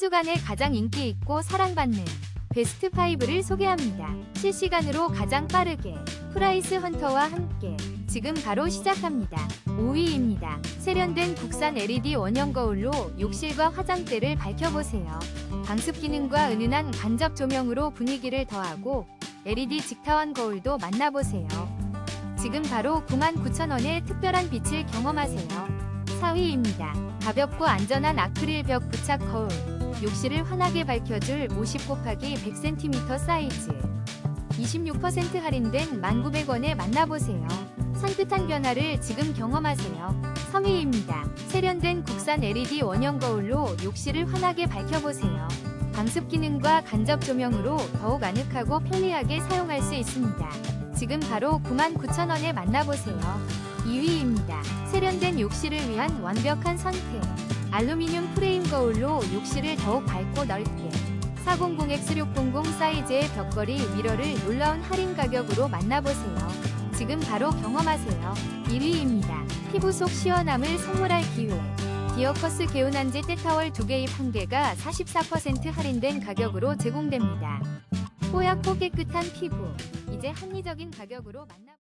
주간에 가장 인기 있고 사랑받는 베스트 5를 소개합니다. 실시간으로 가장 빠르게 프라이스 헌터와 함께 지금 바로 시작합니다. 5위입니다. 세련된 국산 LED 원형 거울로 욕실과 화장대를 밝혀보세요. 방습 기능과 은은한 간접 조명으로 분위기를 더하고 LED 직타원 거울도 만나보세요. 지금 바로 99,000원의 특별한 빛을 경험하세요. 4위입니다. 가볍고 안전한 아크릴 벽 부착 거울. 욕실을 환하게 밝혀줄 50 곱하기 100cm 사이즈. 26% 할인된 1,900원에 만나보세요. 산뜻한 변화를 지금 경험하세요. 3위입니다. 세련된 국산 LED 원형 거울로 욕실을 환하게 밝혀보세요. 방습 기능과 간접 조명으로 더욱 아늑하고 편리하게 사용할 수 있습니다. 지금 바로 99,000원에 만나보세요. 2위입니다. 세련된 욕실을 위한 완벽한 선택. 알루미늄 프레임 거울로 욕실을 더욱 밝고 넓게 400X600 사이즈의 벽걸이 미러를 놀라운 할인 가격으로 만나보세요. 지금 바로 경험하세요. 1위입니다. 피부 속 시원함을 선물할 기회. 디어커스 개운한지 때타월 2개 입 1개가 44% 할인된 가격으로 제공됩니다. 뽀얗고 깨끗한 피부. 이제 합리적인 가격으로 만나